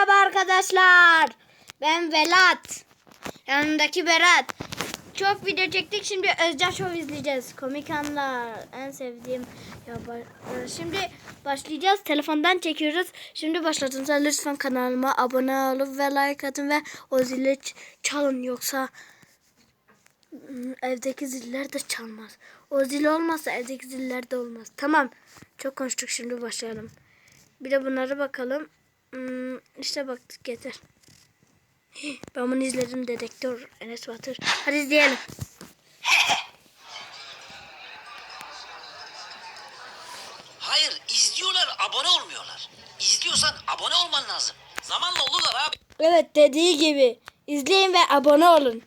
Merhaba arkadaşlar. Ben Velat. Yanımdaki Berat. Çok video çektik. Şimdi Özcan Show izleyeceğiz. Komik anlar. En sevdiğim. Ya Şimdi başlayacağız. Telefondan çekiyoruz. Şimdi başladığınızda lütfen kanalıma abone olup ve like atın ve o zili çalın. Yoksa mm, evdeki ziller de çalmaz. O zil olmazsa evdeki ziller de olmaz. Tamam. Çok konuştuk. Şimdi başlayalım. Bir de bunlara bakalım. Hmm, işte baktık yeter. Ben bunu izledim dedektör Enes Batur. Hadi izleyelim. Hayır izliyorlar abone olmuyorlar. İzliyorsan abone olman lazım. Zamanla olurlar abi. Evet dediği gibi. izleyin ve abone olun.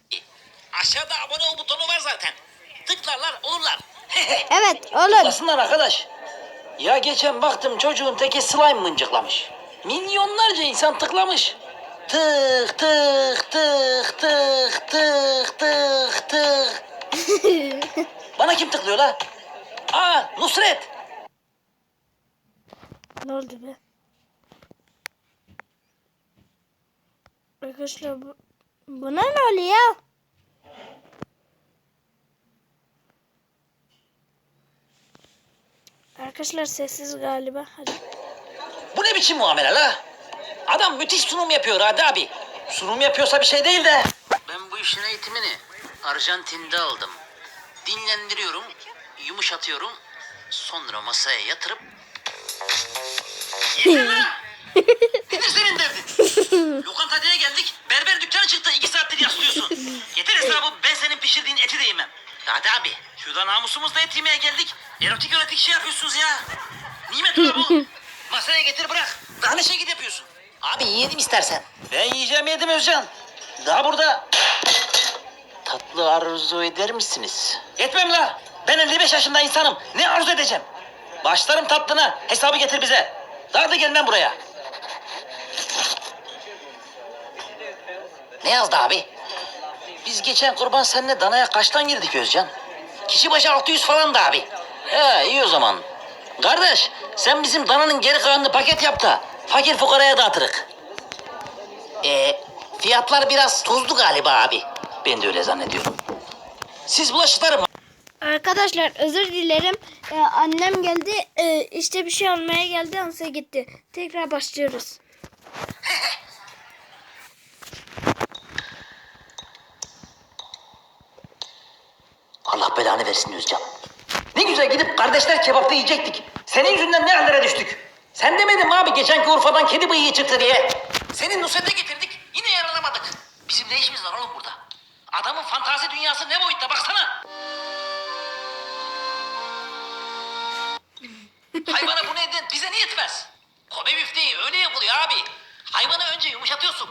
Aşağıda abone ol butonu var zaten. Tıklarlar olurlar. Evet olun. Tıklasınlar arkadaş. Ya geçen baktım çocuğun teki slime mıncıklamış. Milyonlarca insan tıklamış. Tık tık tık tık tık tık tık. Bana kim tıklıyor la? Aa Nusret. ne oldu be? Arkadaşlar bu, buna ne oluyor? Arkadaşlar sessiz galiba. Hadi. Bu ne biçim muamele la? Adam müthiş sunum yapıyor hadi abi. Sunum yapıyorsa bir şey değil de. Ben bu işin eğitimini Arjantin'de aldım. Dinlendiriyorum, yumuşatıyorum. Sonra masaya yatırıp... Yeter lan! Senin derdin? Lokantaya geldik, berber dükkanı çıktı iki saattir yaslıyorsun. Yeter hesabı ben senin pişirdiğin eti de yemem. Hadi abi, şurada namusumuzla et yemeye geldik. Erotik erotik şey yapıyorsunuz ya. Nimet bu. Masaya getir bırak. Daha ne şekil yapıyorsun? Abi yiyelim istersen. Ben yiyeceğim yedim Özcan. Daha burada... Tatlı arzu eder misiniz? Etmem la. Ben 55 yaşında insanım. Ne arzu edeceğim? Başlarım tatlına. Hesabı getir bize. Daha da gelmem buraya. Ne yazdı abi? Biz geçen kurban seninle danaya kaçtan girdik Özcan? Kişi başı 600 falan da abi. He iyi o zaman. Kardeş sen bizim dananın geri kalanını paket yap da fakir fukaraya dağıtırık. Ee, fiyatlar biraz tuzlu galiba abi. Ben de öyle zannediyorum. Siz bulaşıkları mı? Arkadaşlar özür dilerim. Ee, annem geldi. Ee, işte bir şey almaya geldi. Onsa gitti. Tekrar başlıyoruz. Allah belanı versin Özcan. Ne güzel gidip kardeşler kebapta yiyecektik. Senin yüzünden ne hallere düştük. Sen demedin mi abi geçenki Urfa'dan kedi bıyığı çıktı diye? Senin Nusret'e getirdik yine yaralamadık. Bizim ne işimiz var oğlum burada? Adamın fantazi dünyası ne boyutta baksana. Hayvana bunu eden bize niye yetmez? Kobe büfteği öyle yapılıyor abi. Hayvanı önce yumuşatıyorsun.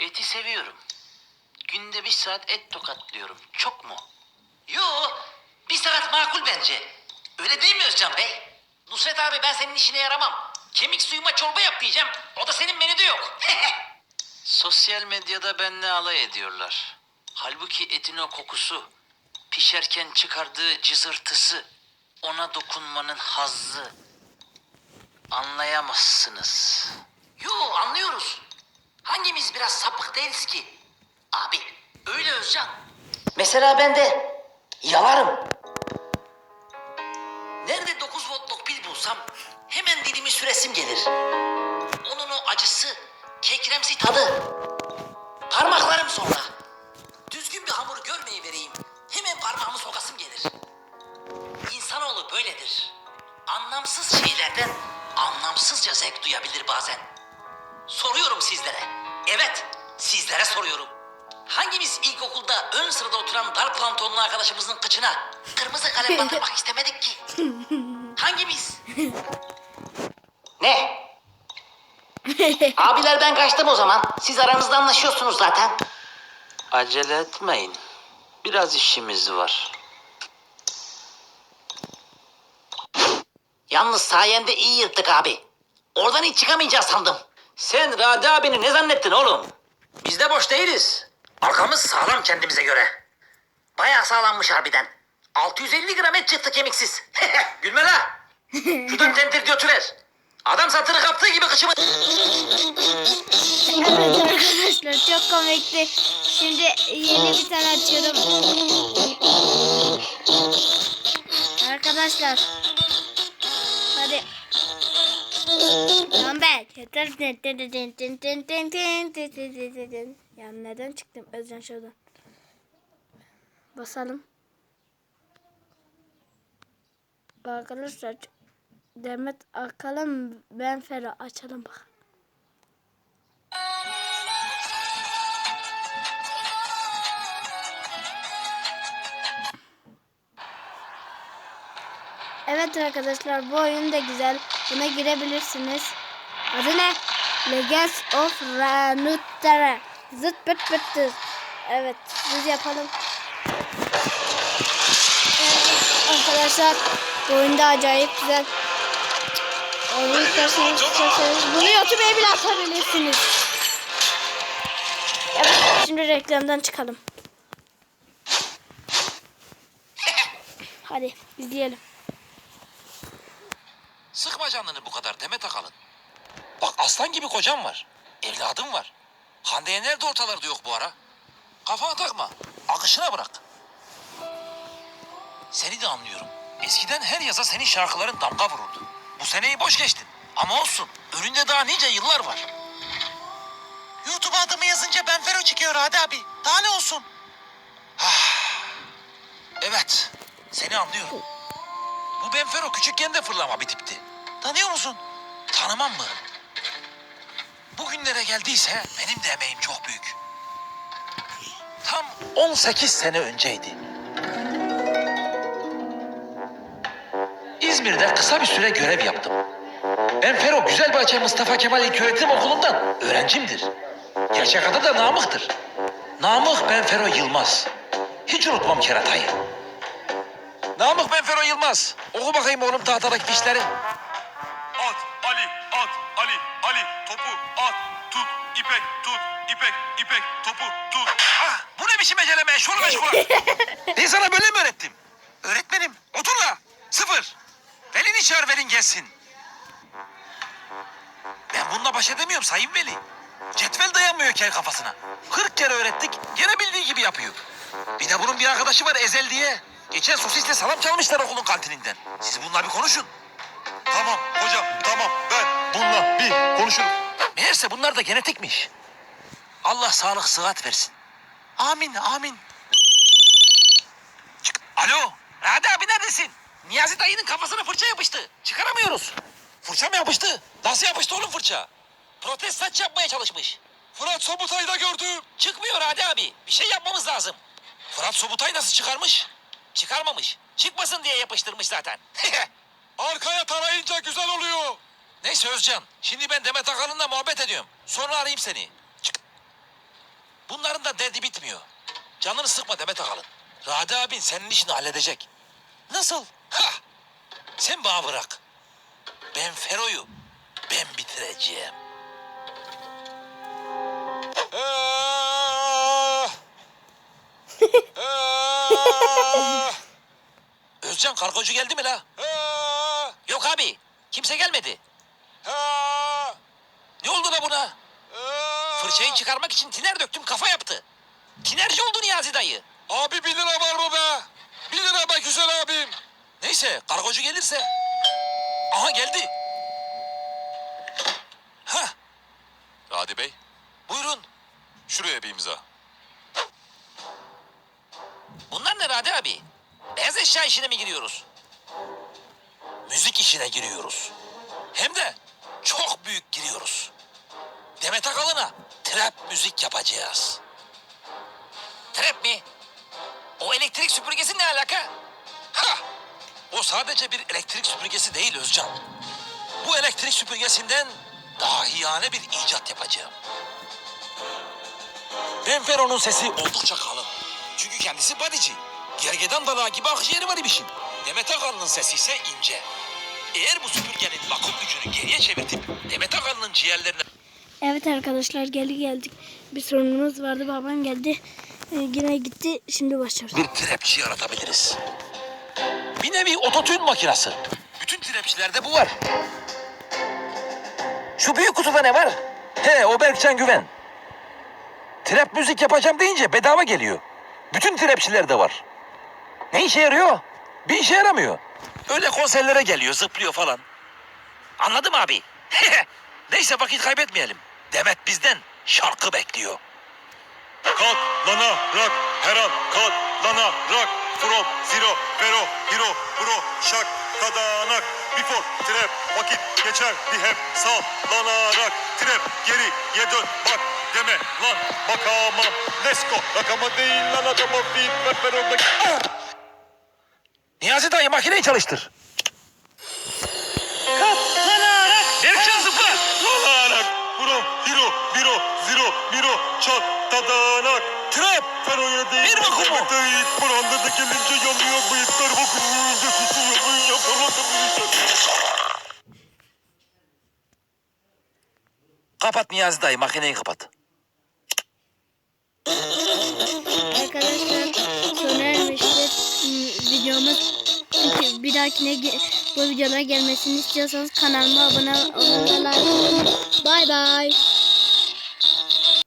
Eti seviyorum. Günde bir saat et tokatlıyorum. Çok mu? Yo, bir saat makul bence. Öyle değil mi Özcan Bey? Nusret abi ben senin işine yaramam. Kemik suyuma çorba yap diyeceğim. O da senin menüde yok. Sosyal medyada benle alay ediyorlar. Halbuki etin o kokusu, pişerken çıkardığı cızırtısı, ona dokunmanın hazzı. Anlayamazsınız. Yo anlıyoruz. Hangimiz biraz sapık değiliz ki? Abi öyle Özcan. Mesela ben de yalarım. Nerede 9 voltluk pil bulsam hemen dilimi süresim gelir. Onun o acısı, kekremsi tadı. Parmaklarım sonra. Düzgün bir hamur görmeyi vereyim. Hemen parmağımı sokasım gelir. İnsanoğlu böyledir. Anlamsız şeylerden anlamsızca zevk duyabilir bazen. Soruyorum sizlere. Evet, sizlere soruyorum. Hangimiz ilkokulda ön sırada oturan dar pantolonlu arkadaşımızın kıçına kırmızı kalem batırmak istemedik ki? Hangimiz? Ne? Abiler ben kaçtım o zaman. Siz aranızda anlaşıyorsunuz zaten. Acele etmeyin. Biraz işimiz var. Yalnız sayende iyi yırttık abi. Oradan hiç çıkamayacağız sandım. Sen Radi abini ne zannettin oğlum? Biz de boş değiliz. Arkamız sağlam kendimize göre. Bayağı sağlammış harbiden. 650 gram et çıktı kemiksiz. Gülme la. Şuradan tentir götürer. Adam satırı kaptığı gibi kıçımı... Evet arkadaşlar çok komikti. Şimdi yeni bir tane açıyorum. Arkadaşlar. Tamam be. Yeter. Ya neden çıktım? Özcan şuradan. Basalım. Arkadaşlar Demet Akalın ben Fero açalım bak. Evet arkadaşlar bu oyun da güzel. Buna girebilirsiniz. Adı ne? Legends of Ranuttara. Zıt pıt pıttır. Evet biz yapalım. Evet, arkadaşlar bu oyun da acayip güzel. Oyunu isterseniz isterseniz bunu YouTube'a bile atabilirsiniz. Evet şimdi reklamdan çıkalım. Hadi izleyelim. Sıkma canını bu kadar Demet Akalın. Bak aslan gibi kocam var. Evladım var. Hande'ye nerede ortalarda yok bu ara? Kafana takma. Akışına bırak. Seni de anlıyorum. Eskiden her yaza senin şarkıların damga vururdu. Bu seneyi boş geçtin. Ama olsun. Önünde daha nice yıllar var. YouTube'a adımı yazınca Benfero çıkıyor Hadi abi. Daha ne olsun? Ah. evet. Seni anlıyorum. Bu Benfero küçükken de fırlama bir tipti. Tanıyor musun? Tanımam mı? Bugünlere geldiyse benim de emeğim çok büyük. Tam 18 sene önceydi. İzmir'de kısa bir süre görev yaptım. Benfero Güzelbahçe Mustafa Kemal İlköğretim Okulu'ndan öğrencimdir. Gerçek adı da Namık'tır. Namık Benfero Yılmaz. Hiç unutmam keratayı. Namık Benfero Yılmaz. Oku bakayım oğlum tahtadaki fişleri. İpek tut ipek ipek topu tut. Ah, bu ne biçim ecele meşhur meşgul. ben sana böyle mi öğrettim? Öğretmenim. Otur la. Sıfır. Velini çağır velin gelsin. Ben bununla baş edemiyorum sayın veli. Cetvel dayanmıyor kel kafasına. Kırk kere öğrettik gene bildiği gibi yapıyor. Bir de bunun bir arkadaşı var Ezel diye. Geçen sosisle salam çalmışlar okulun kantininden. Siz bununla bir konuşun. Tamam hocam tamam ben bununla bir konuşurum. Meğerse bunlar da genetikmiş. Allah sağlık sıhhat versin. Amin amin. Çık. Alo. Hadi abi neredesin? Niyazi dayının kafasına fırça yapıştı. Çıkaramıyoruz. Fırça mı yapıştı? Nasıl yapıştı oğlum fırça? Protest saç yapmaya çalışmış. Fırat Sobutay'ı da gördüm. Çıkmıyor hadi abi. Bir şey yapmamız lazım. Fırat Sobutay nasıl çıkarmış? Çıkarmamış. Çıkmasın diye yapıştırmış zaten. Arkaya tarayınca güzel oluyor. Neyse Özcan. Şimdi ben Demet Akalın'la muhabbet ediyorum. Sonra arayayım seni. Çık. Bunların da derdi bitmiyor. Canını sıkma Demet Akalın. Radi abin senin işini halledecek. Nasıl? Ha! Sen bana bırak. Ben Fero'yu ben bitireceğim. Özcan kargocu geldi mi la? Ah! Yok abi. Kimse gelmedi. Ah! Ne oldu la buna? Ah! Fırçayı çıkarmak için tiner döktüm kafa yaptı. Tinerci oldu Niyazi dayı. Abi bir lira var mı be? Bir lira be güzel abim. Neyse kargocu gelirse. Aha geldi. Hah Radi Bey buyurun. şuraya bir imza. Bunlar ne Radi abi? Beyaz eşya işine mi giriyoruz? Müzik işine giriyoruz. Hem de çok büyük giriyoruz. Demet Akalın'a trap müzik yapacağız. Trap mi? O elektrik süpürgesi ne alaka? Ha! O sadece bir elektrik süpürgesi değil Özcan. Bu elektrik süpürgesinden daha hiyane bir icat yapacağım. Benfero'nun sesi oldukça kalın. Çünkü kendisi badici. Gergedan dalağı gibi akciğeri var ibişin. Demet Akalın'ın sesi ise ince. Eğer bu süpürgenin vakum gücünü geriye çevirtip Demet Akalın'ın ciğerlerine Evet arkadaşlar geldi geldik. Bir sorunumuz vardı babam geldi. Ee, yine gitti şimdi başlıyoruz. bir trapçi yaratabiliriz. Bir nevi ototün makinası. Bütün trapçilerde bu var. Şu büyük kutuda ne var? He o Berkcan Güven. Trap müzik yapacağım deyince bedava geliyor. Bütün trapçiler de var. Ne işe yarıyor? Bir işe yaramıyor. Öyle konserlere geliyor, zıplıyor falan. Anladım abi. Neyse vakit kaybetmeyelim. Demet bizden şarkı bekliyor. Katlanarak her an katlanarak From zero vero hero bro şak kadanak Before trap vakit geçer bir hep sallanarak Trap geriye dön bak deme lan bakamam Let's go rakama değil lan adama feedback ver oradaki Ah! Niyazi dayı makineyi çalıştır. Berkcan zıpla Lanarak From hero biro zero miro çat tadanak Trap. Feroya değil Bir mu? Değil buranda da gelince yanıyor bıyıklar vakumuyunca susuyor bıyık yapar Kapat Niyazi dayı makineyi kapat. Arkadaşlar sona ermiştir. Videomuz bir- bir dahakine bu videolara gelmesini istiyorsanız kanalıma abone atın. Bay bay.